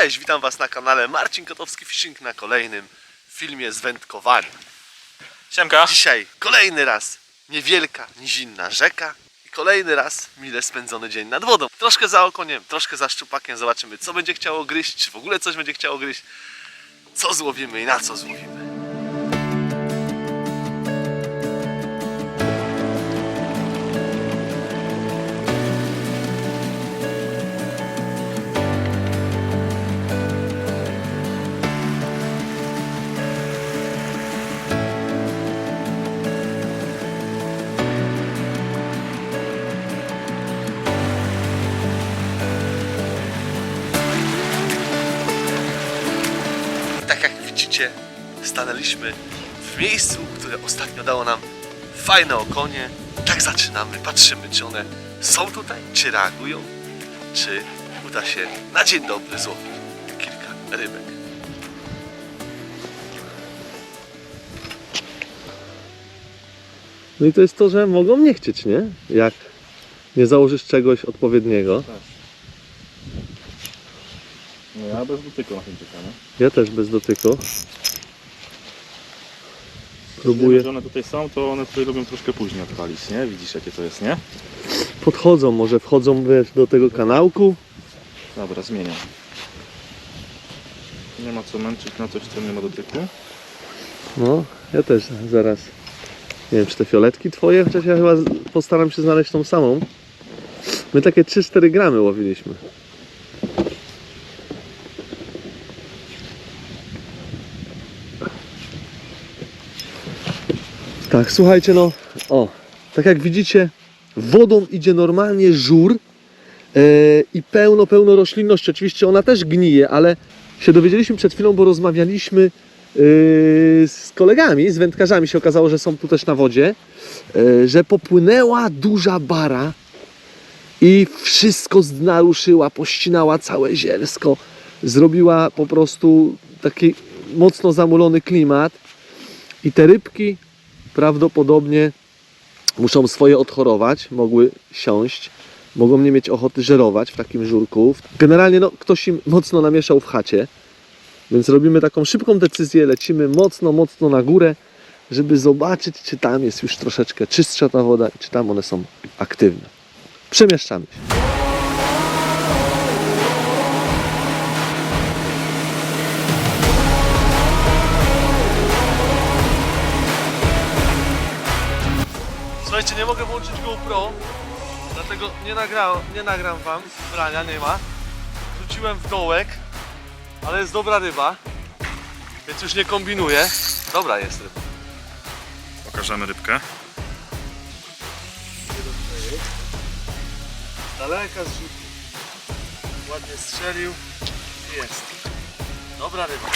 Cześć, witam Was na kanale Marcin Kotowski Fishing na kolejnym filmie z wędkowania. Siemka. Dzisiaj kolejny raz niewielka, nizinna rzeka i kolejny raz mile spędzony dzień nad wodą. Troszkę za okoniem, troszkę za szczupakiem, zobaczymy co będzie chciało gryźć, czy w ogóle coś będzie chciało gryźć, co złowimy i na co złowimy. Stanęliśmy w miejscu, które ostatnio dało nam fajne okonie. Tak zaczynamy, patrzymy, czy one są tutaj, czy reagują, czy uda się na dzień dobry złowić kilka rybek. No i to jest to, że mogą nie chcieć, nie? Jak nie założysz czegoś odpowiedniego. No ja bez dotyku na tym czekam. Ja też bez dotyku. Próbuję. Że one tutaj są, to one tutaj lubią troszkę później odpalić, nie? Widzisz jakie to jest, nie? Podchodzą, może wchodzą wiesz, do tego kanałku. Dobra, zmieniam. Nie ma co męczyć na coś, co nie ma dotyku. No, ja też zaraz. Nie wiem, czy te fioletki twoje, chociaż ja chyba postaram się znaleźć tą samą. My takie 3-4 gramy łowiliśmy. Tak, słuchajcie, no, o, tak jak widzicie, wodą idzie normalnie żur e, i pełno, pełno roślinności. Oczywiście ona też gnije, ale się dowiedzieliśmy przed chwilą, bo rozmawialiśmy yy, z kolegami, z wędkarzami. Się okazało, że są tu też na wodzie, yy, że popłynęła duża bara i wszystko z dna ruszyła, pościnała całe zielsko, zrobiła po prostu taki mocno zamulony klimat. I te rybki prawdopodobnie muszą swoje odchorować, mogły siąść, mogą nie mieć ochoty żerować w takim żurku. Generalnie no, ktoś im mocno namieszał w chacie, więc robimy taką szybką decyzję, lecimy mocno, mocno na górę, żeby zobaczyć, czy tam jest już troszeczkę czystsza ta woda i czy tam one są aktywne. Przemieszczamy się. Nie mogę włączyć GoPro, dlatego nie, nagra, nie nagram wam, brania nie ma. Rzuciłem w dołek, ale jest dobra ryba, więc już nie kombinuję. Dobra jest ryba. Pokażemy rybkę. Daleka zrzucił. Ładnie strzelił. i Jest. Dobra ryba.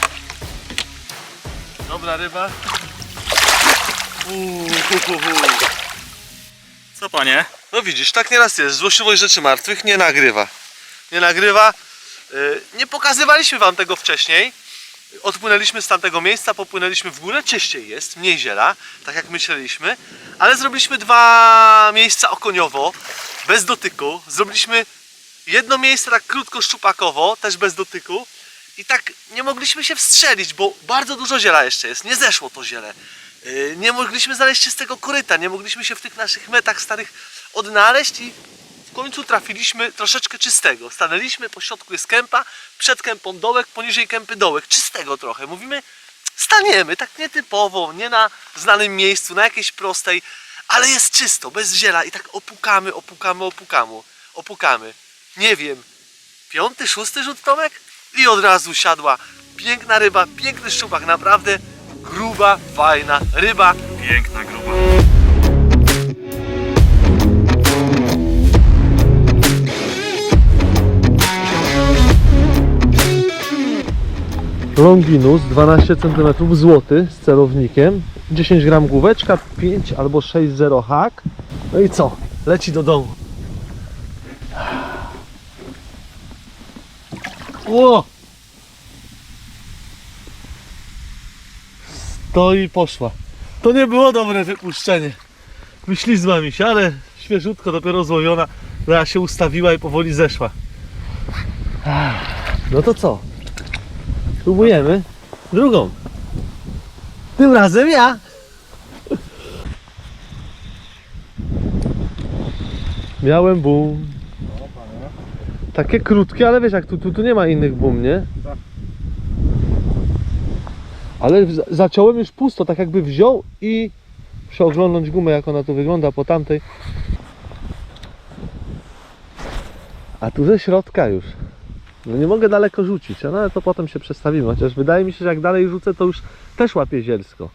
Dobra ryba. Uuu, hu, hu, hu. Co panie? No widzisz, tak nieraz jest. Złośliwość rzeczy martwych nie nagrywa. Nie nagrywa. Yy, Nie pokazywaliśmy wam tego wcześniej. Odpłynęliśmy z tamtego miejsca, popłynęliśmy w górę, czyściej jest, mniej ziela, tak jak myśleliśmy, ale zrobiliśmy dwa miejsca okoniowo, bez dotyku. Zrobiliśmy jedno miejsce tak krótko szczupakowo, też bez dotyku i tak nie mogliśmy się wstrzelić, bo bardzo dużo ziela jeszcze jest, nie zeszło to ziele. Yy, Nie mogliśmy znaleźć czystego koryta, nie mogliśmy się w tych naszych metach starych odnaleźć i w końcu trafiliśmy troszeczkę czystego. Stanęliśmy, po środku jest kępa, przed kępą dołek, poniżej kępy dołek, czystego trochę. Mówimy, staniemy, tak nietypowo, nie na znanym miejscu, na jakiejś prostej, ale jest czysto, bez ziela i tak opukamy, opukamy, opukamy, opukamy. Nie wiem, piąty, szósty rzut Tomek? I od razu siadła piękna ryba, piękny szczupak, naprawdę gruba, fajna ryba. Piękna gruba. Longinus 12 cm złoty z celownikiem 10 gram główeczka 5 albo 6,0 hak No i co? Leci do domu Ło! Stoi i poszła To nie było dobre wypuszczenie Wyślizła mi się, ale świeżutko dopiero złowiona Zaraz się ustawiła i powoli zeszła No to co? Próbujemy. Drugą. Tym razem ja. Miałem boom. Takie krótkie, ale wiesz jak tu, tu, tu nie ma innych boom, nie? Tak. Ale zaciąłem już pusto, tak jakby wziął i przeoglądnąć gumę jak ona tu wygląda po tamtej. A tu ze środka już. No nie mogę daleko rzucić, no ale to potem się przestawimy. Chociaż wydaje mi się, że jak dalej rzucę, to już też łapie zielsko.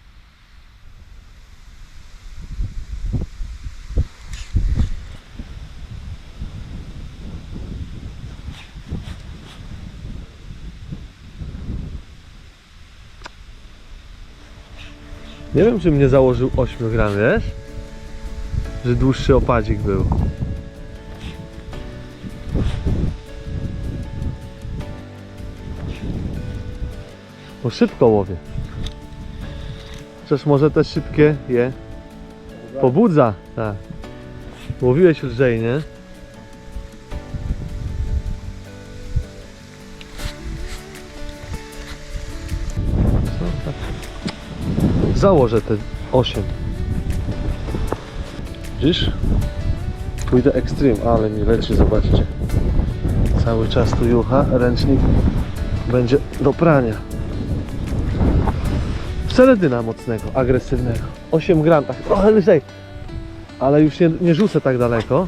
Nie wiem, czy mnie założył 8 gram, wiesz? Że dłuższy opadzik był. Bo szybko łowię. Chociaż może te szybkie je pobudza. Tak. Łowiłeś lżej, nie? Założę te 8. Widzisz? Pójdę Extreme, ale mi leci, zobaczcie. Cały czas tu jucha, ręcznik będzie do prania. Seledyna mocnego, agresywnego. 8 gram, tak trochę lżej. Ale już nie, nie rzucę tak daleko.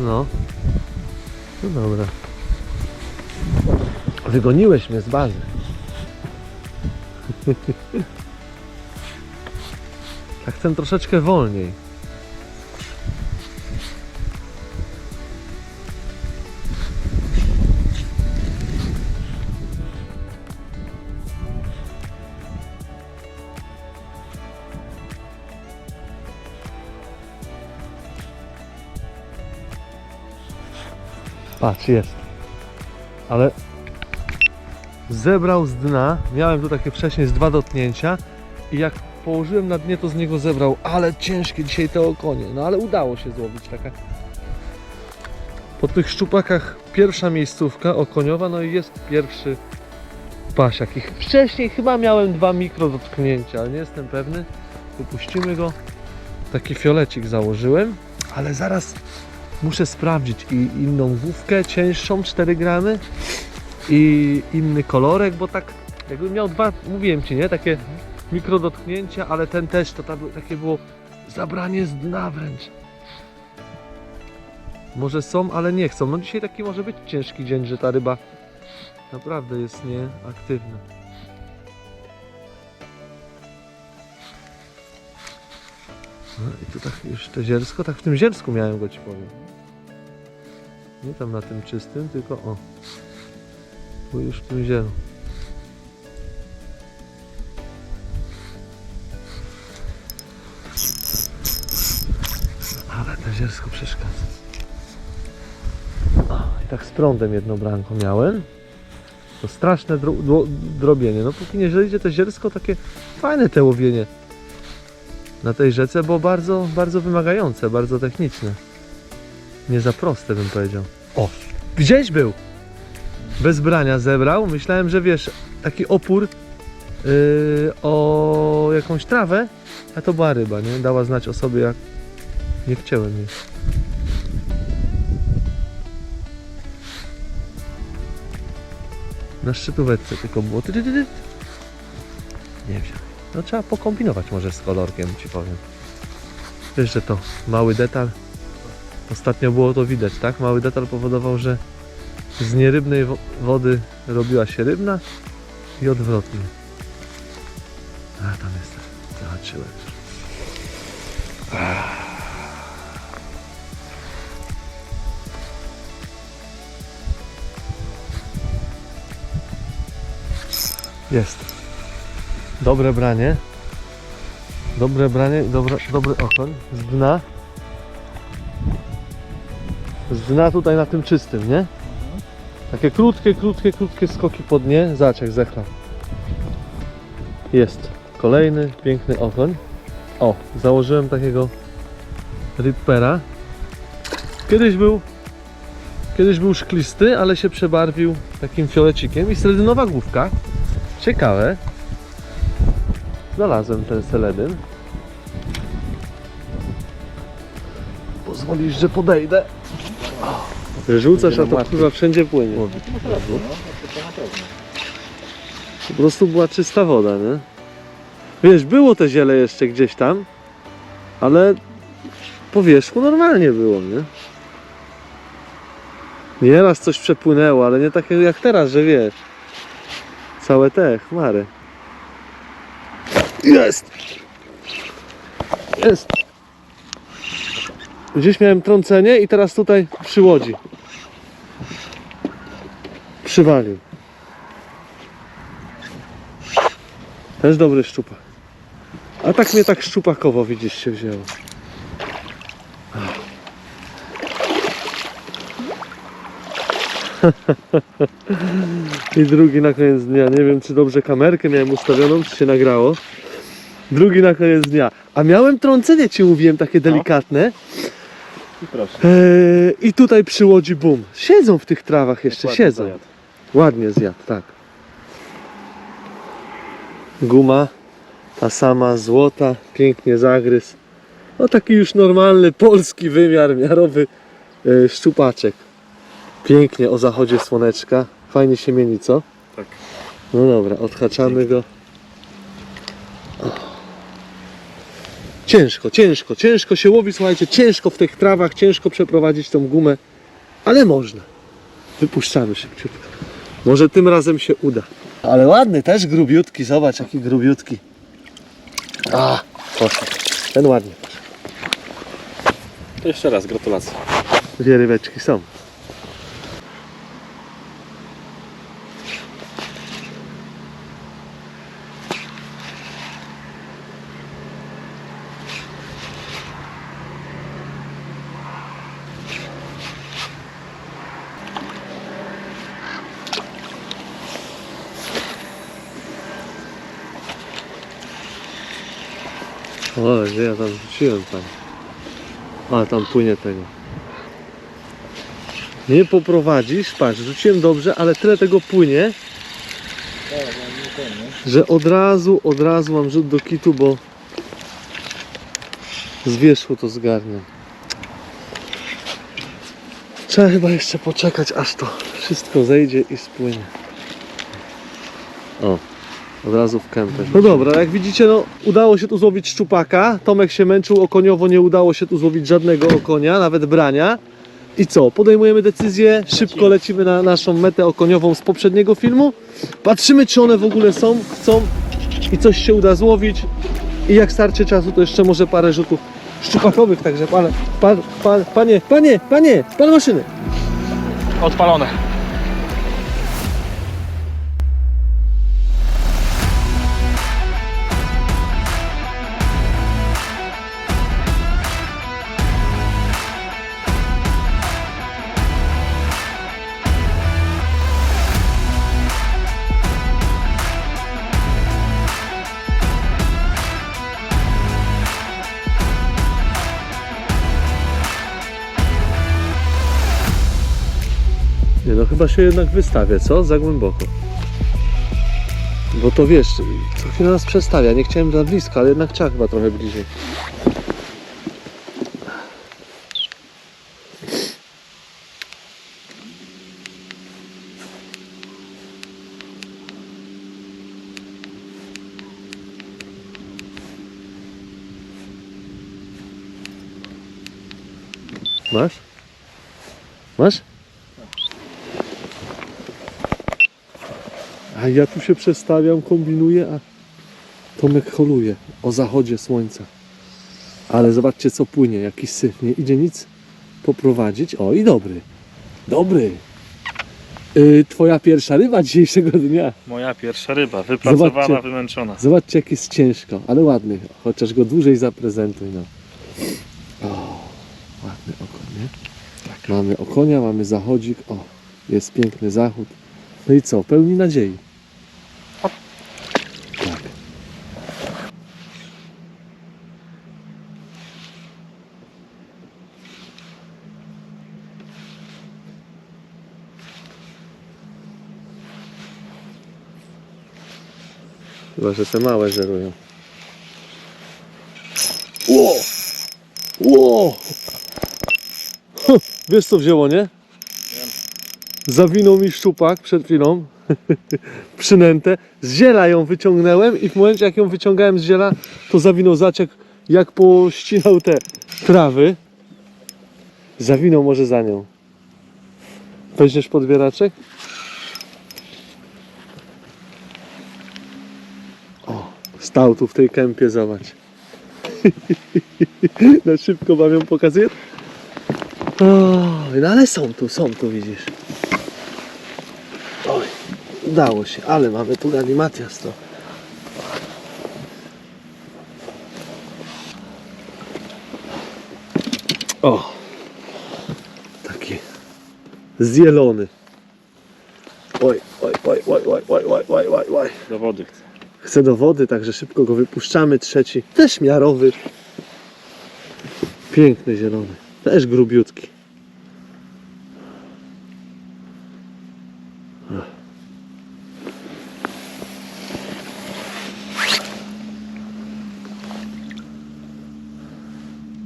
No. No dobra. Wygoniłeś mnie z bazy. Tak chcę troszeczkę wolniej. Patrz, jest. Ale zebrał z dna. Miałem tu takie wcześniej z dwa dotknięcia i jak położyłem na dnie, to z niego zebrał. Ale ciężkie dzisiaj te okonie. No ale udało się złowić taka. Po tych szczupakach pierwsza miejscówka okoniowa, no i jest pierwszy pasiak. Ich wcześniej chyba miałem dwa mikro dotknięcia, ale nie jestem pewny. Wypuścimy go. Taki fiolecik założyłem, ale zaraz muszę sprawdzić i inną główkę cięższą 4 gramy i inny kolorek, bo tak jakbym miał dwa, mówiłem ci, nie? Takie mikro dotknięcia, ale ten też to tam, takie było zabranie z dna wręcz. Może są, ale nie chcą. No dzisiaj taki może być ciężki dzień, że ta ryba naprawdę jest nieaktywna. No i tu tak już te zielsko, tak w tym zielsku miałem go ci powiem. Nie tam na tym czystym, tylko o. Tu już w tym zielu. Ale to zielsko przeszkadza. O, I tak z prądem jedną branką miałem. To straszne dro dro drobienie. No póki nie idzie to zielsko, takie fajne te łowienie na tej rzece, bo bardzo, bardzo wymagające, bardzo techniczne. Nie za proste bym powiedział. O, gdzieś był. Bez brania zebrał. Myślałem, że wiesz, taki opór yy, o jakąś trawę, a to była ryba, nie? Dała znać o sobie jak nie chciałem jej. Na szczytóweczce tylko było. Nie wziął. No trzeba pokombinować może z kolorkiem, ci powiem. Wiesz, że to mały detal. Ostatnio było to widać, tak? Mały detal powodował, że z nierybnej wo- wody robiła się rybna i odwrotnie. A tam jest. Zobaczyłem. Jest. Dobre branie. Dobre branie, dobra, dobry okoń. Z dna. Z dna tutaj na tym czystym, nie? Takie krótkie, krótkie, krótkie skoki po dnie. Zobacz jak zechlał. Jest. Kolejny piękny okoń. O, założyłem takiego rippera. Kiedyś był Kiedyś był szklisty, ale się przebarwił takim fiolecikiem i seledynowa główka. Ciekawe. Znalazłem ten seledyn. Pozwolisz, że podejdę. Rzucasz, a to kurwa wszędzie płynie. Po prostu była czysta woda, nie? Wiesz, było te ziele jeszcze gdzieś tam, ale po wierzchu normalnie było, nie? Nieraz coś przepłynęło, ale nie tak jak teraz, że wiesz. Całe te chmary. Jest! Jest! Gdzieś miałem trącenie i teraz tutaj przy łodzi. Przywalił. Też dobry szczupak. A tak mnie tak szczupakowo widzisz się wzięło. I drugi na koniec dnia. Nie wiem, czy dobrze kamerkę miałem ustawioną, czy się nagrało. Drugi na koniec dnia. A miałem trącenie, ci mówiłem, takie delikatne. I proszę. Eee, I tutaj przy łodzi bum. Siedzą w tych trawach jeszcze, Dokładnie siedzą. zajadł. Ładnie zjadł, tak. Guma, ta sama złota, pięknie zagryz. No taki już normalny polski wymiar, miarowy e, szczupaczek. Pięknie o zachodzie słoneczka. Fajnie się mieni, co? Tak. No dobra, odhaczamy go. Ciężko, ciężko, ciężko się łowi, słuchajcie, ciężko w tych trawach, ciężko przeprowadzić tą gumę, ale można. Wypuszczamy szybciutko. Może tym razem się uda. Ale ładny, też grubiutki, zobacz jaki grubiutki. A, poszedł. Ten ładnie poszedł. To jeszcze raz, gratulacje. Dwie rybeczki są. O, gdzie ja tam rzuciłem tam. A, tam płynie tego. Nie poprowadzisz, patrz, rzuciłem dobrze, ale tyle tego płynie, że od razu, od razu mam rzut do kitu, bo z wierzchu to zgarniam. Trzeba chyba jeszcze poczekać, aż to wszystko zejdzie i spłynie. O, od razu w kępę. No dobra, jak widzicie, no udało się tu złowić szczupaka. Tomek się męczył okoniowo, nie udało się tu złowić żadnego okonia, nawet brania. I co? Podejmujemy decyzję, szybko lecimy na naszą metę okoniową z poprzedniego filmu. Patrzymy, czy one w ogóle są, chcą i coś się uda złowić. I jak starczy czasu, to jeszcze może parę rzutów szczupakowych, także pan, pan, pan, panie, panie, panie, pan maszyny. Odpalone. Chyba się jednak wystawia, co? Za głęboko. Bo to wiesz, co chwilę nas przestawia. Nie chciałem za blisko, ale jednak trzeba chyba trochę bliżej. Masz? Masz? A ja tu się przestawiam, kombinuję, a Tomek holuje o zachodzie słońca. Ale zobaczcie co płynie, jaki syf, nie idzie nic poprowadzić. O i dobry, dobry. Yy, twoja pierwsza ryba dzisiejszego dnia. Moja pierwsza ryba, wypracowana, Zobaczcie. wymęczona. Zobaczcie jak jest ciężko, ale ładny, chociaż go dłużej zaprezentuj. No. O, ładny okoń, nie? Mamy okonia, mamy zachodzik, o, jest piękny zachód. No i co, pełni nadziei. Chyba, że te małe żerują. Ło! Ło! Wiesz co wzięło, nie? Zawinął mi szczupak przed chwilą. Przynętę. Z ziela ją wyciągnąłem i w momencie jak ją wyciągałem z ziela, to zawinął zaciek jak pościnał te trawy. Zawinął może za nią. Weźmiesz podbieraczek? Stał tu w tej kępie, zobacz. Na szybko wam ją pokazuję. O, no ale są tu, są tu, widzisz. Oj, udało się, ale mamy tu galimatias to. O, taki zielony. Oj, oj, oj, oj, oj, oj, oj, oj, oj, oj. Do wody chcę. Chce do wody, także szybko go wypuszczamy. Trzeci, też miarowy. Piękny zielony, też grubiutki.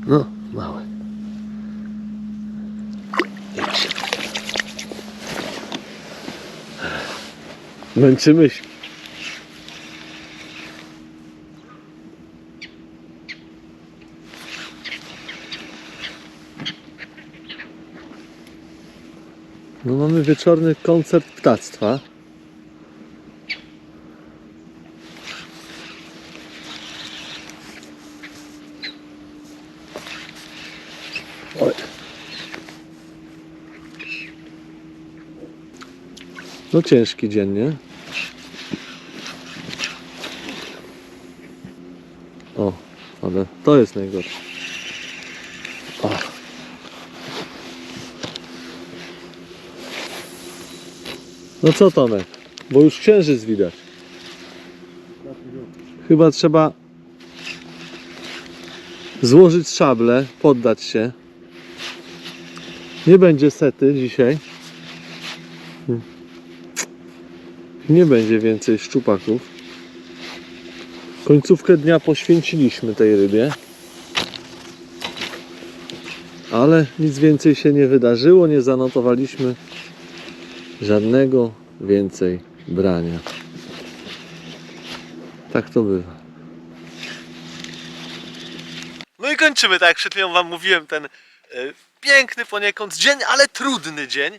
No, mały. Męczymy się. No mamy wieczorny koncert ptactwa. Oj. No ciężki dzień, nie? O, ale to jest najgorsze. No co Tomek? Bo już księżyc widać. Chyba trzeba złożyć szable, poddać się. Nie będzie sety dzisiaj. Nie będzie więcej szczupaków. Końcówkę dnia poświęciliśmy tej rybie. Ale nic więcej się nie wydarzyło, nie zanotowaliśmy żadnego więcej brania. Tak to bywa. No i kończymy, tak jak przed chwilą Wam mówiłem, ten e, piękny poniekąd dzień, ale trudny dzień.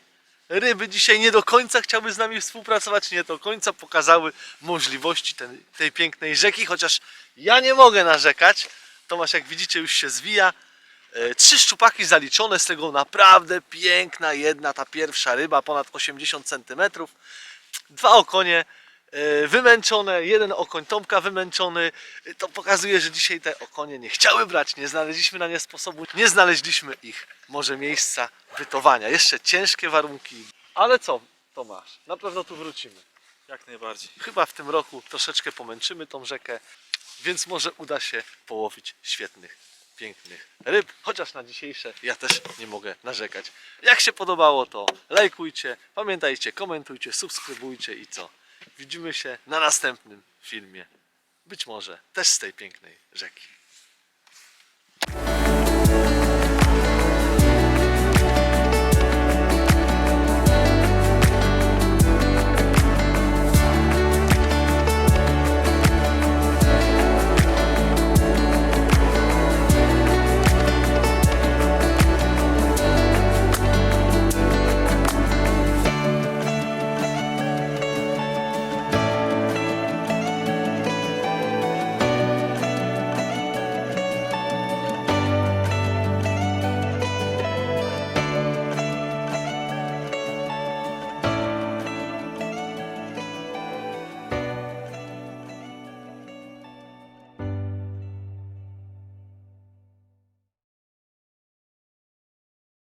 Ryby dzisiaj nie do końca chciały z nami współpracować, nie do końca pokazały możliwości ten, tej pięknej rzeki, chociaż ja nie mogę narzekać. Tomasz, jak widzicie, już się zwija. E, Trzy szczupaki zaliczone, z tego naprawdę piękna jedna, ta pierwsza ryba, ponad 80 cm. Dwa okonie e, wymęczone, jeden okoń Tomka wymęczony. E, To pokazuje, że dzisiaj te okonie nie chciały brać, nie znaleźliśmy na nie sposobu, nie znaleźliśmy ich może miejsca wytowania. Jeszcze ciężkie warunki. Ale co, Tomasz, na pewno tu wrócimy. Jak najbardziej. Chyba w tym roku troszeczkę pomęczymy tą rzekę, więc może uda się połowić świetnych, pięknych ryb. Chociaż na dzisiejsze ja też nie mogę narzekać. Jak się podobało, to lajkujcie, pamiętajcie, komentujcie, subskrybujcie i co? Widzimy się na następnym filmie. Być może też z tej pięknej rzeki.